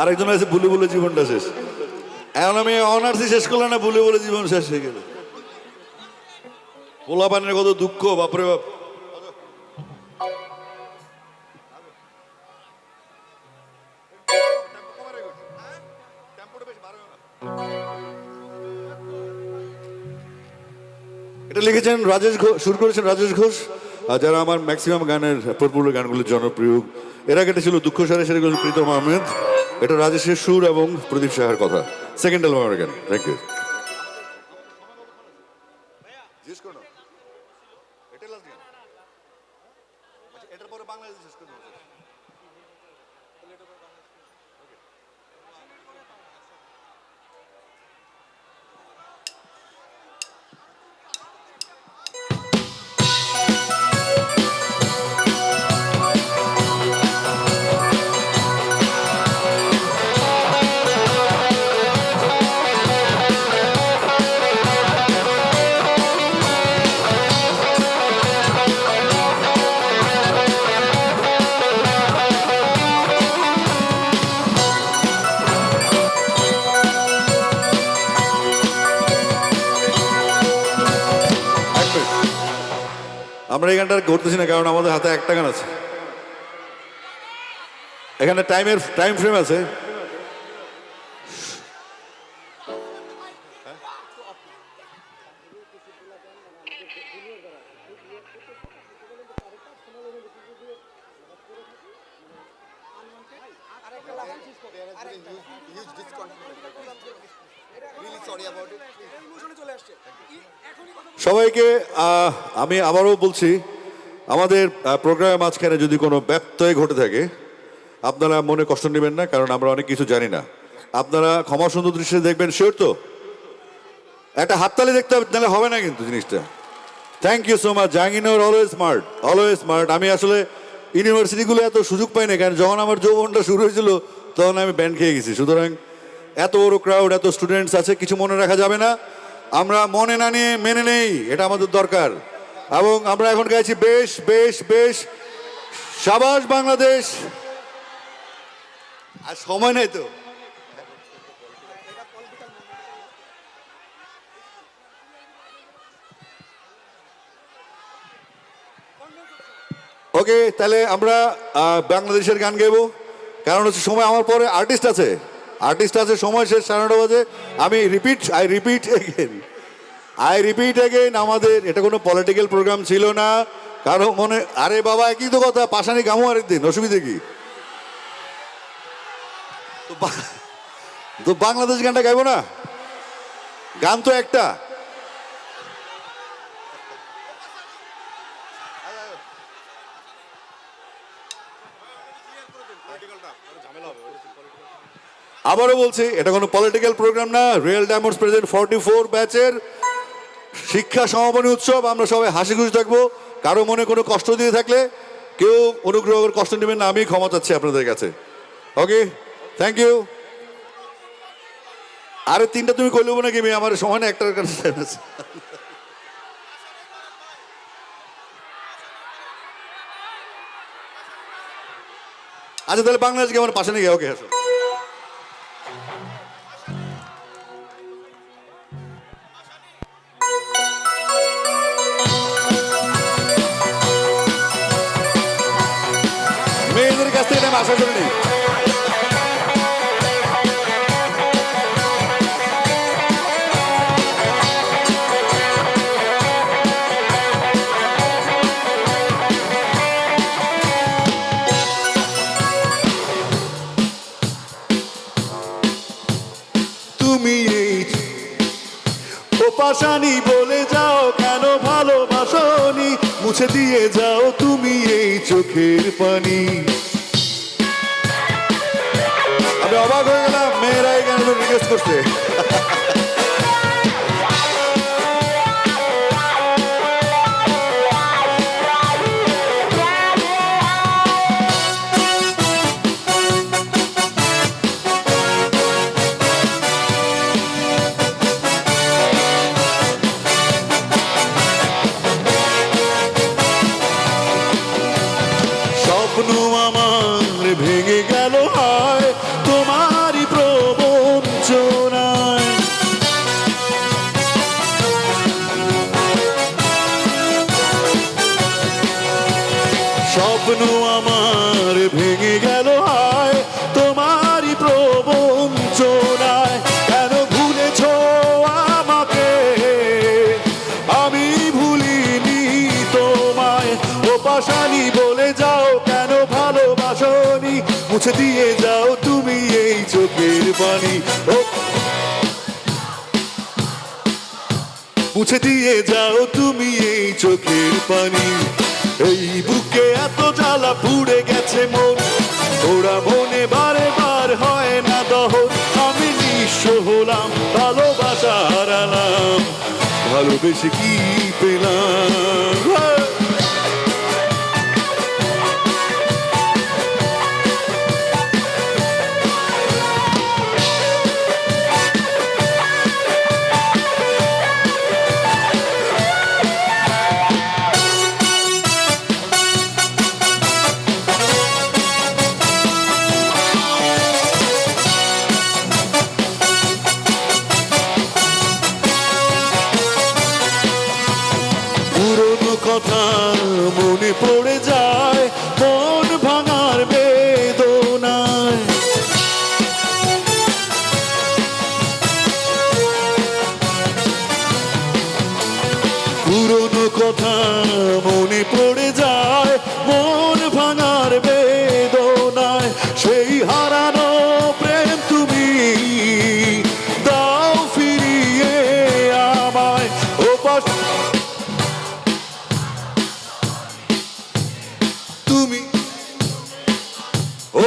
আরেকজন আছে বলে বলে জীবনটা শেষ। এখন আমি অনার্সই শেষ করলাম না বলে বলে জীবন শেষ হয়ে গেল। পোলা পানের কত দুঃখ, বাপরে বাপ। এটা লিখেছেন রাজেশ ঘোষ শুরু করেছেন রাজেশ ঘোষ। যারা আমার ম্যাক্সিমাম গানের পপুলার গানগুলো জনপ্রিয়, এর আগে ছিল দুঃখ সারে করেছেন প্রীতম আহমেদ। এটা রাজেশের সুর এবং প্রদীপ সাহার কথা। সেকেন্ড অ্যালবামের গান থ্যাংক ইউ আমরা এই গানটা আর করতেছি না কারণ আমাদের হাতে একটা গান আছে। এখানে টাইমের টাইম ফ্রেম আছে। About it. সবাইকে আমি আবারও বলছি, আমাদের প্রোগ্রামের মাঝখানে যদি কোনো ব্যত্যয় ঘটে থাকে, আপনারা মনে কষ্ট নেবেন না, কারণ আমরা অনেক কিছু জানি না। আপনারা ক্ষমা সুন্দর দৃশ্যে দেখবেন শিওর তো? একটা হাততালি দেখতে হবে, নাহলে হবে না কিন্তু জিনিসটা। Thank you so much Jahangir always smart always smart আমি আসলে ইউনিভার্সিটিগুলো এত সুযোগ পাই না, কারণ যখন আমার যৌবনটা শুরু হয়েছিল, তখন আমি ব্যান্ড খেয়ে গেছি। সুতরাং এত বড় ক্রাউড এত স্টুডেন্টস আছে, কিছু মনে রাখা যাবে না। আমরা মনে না নিয়ে মেনে নেই, এটা আমাদের দরকার। এবং আমরা এখন গাইছি বেশ বেশ বেশ। সাবাস বাংলাদেশ। আর সময় নেই তো। ওকে তাহলে আমরা বাংলাদেশের গান গাইবো। কারণ হচ্ছে সময় আমার পরে আর্টিস্ট আছে। আর্টিস্ট আছে, সময় শেষ, সাড়ে নটা বাজে। আমি repeat I repeat again I repeat again আমাদের, এটা কোনো পলিটিক্যাল প্রোগ্রাম ছিল না। কারও মনে, আরে বাবা, একই তো কথা, পাশানি গামু আরেকদিন, অসুবিধে কি? তো বাংলাদেশ গানটা গাইবো না? গান তো একটা। আবারও বলছি, এটা কোনো পলিটিক্যাল প্রোগ্রাম না। Real diamonds present forty four ব্যাচের শিক্ষা সমাপনী উৎসব, আমরা সবাই হাসি খুশি থাকব। কারও মনে কোনো কষ্ট দিয়ে থাকলে কেউ অনুগ্রহ করে কষ্ট নেবেন না, আমি ক্ষমা চাচ্ছি আপনাদের কাছে। ওকে থ্যাংক ইউ আরে, তিনটা তুমি করলেও নাকি? মেয়ে, আমার সময় না একটার কাছে আচ্ছা তাহলে বাংলাদেশ গিয়ে আমার পাশে নিয়ে ওকে আসো। কাছ আশা তুমি এই ও পাশানি বলে যাও কেন ভালোবাসনি? মুছে দিয়ে যাও তুমি এই চোখের পানি। অবাক হয়ে গেলাম মেয়েরা এই গানগুলো রিকোয়েস্ট করছে। স্বপ্ন আমার ভেঙে গেল, হায়, তোমারই প্রবঞ্চনায় কেন ভুলেছ আমাকে? আমি ভুলিনি তোমায়। ও পাশানি বলে যাও, কেন ভালোবাসনি? মুছে দিয়ে যাও তুমি এই চোখের বাণী মুছে দিয়ে যাও তুমি এই চোখের পানি। এই বুক ভালোবেসে কি পেলাম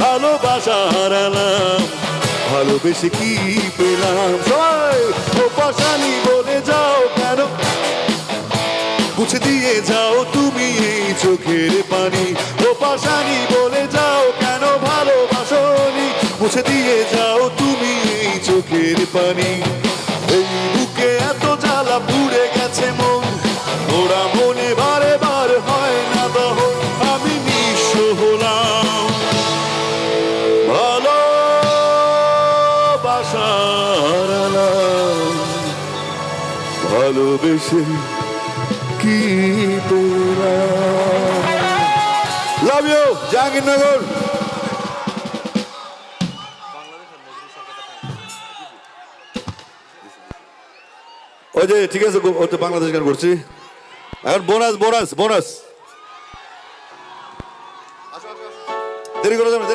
ভালোবাসা হারালাম, ভালোবেসে কি পেলাম? সবাই ও পাশানি বলে যাও কেন? মুছে দিয়ে যাও তুমি এই চোখের পানি। ও পাশানি বলে যাও কেন ভালোবাসনি? মুছে দিয়ে যাও তুমি এই চোখের পানি। হারালাম। ভালোবেসে কি লাভ ইউ জাহাঙ্গীরনগর। ওই যে, ঠিক আছে ও তো বাংলাদেশ গান করছি। এখন বোনাস বোনাস বোনাস। দেরি করে যাবে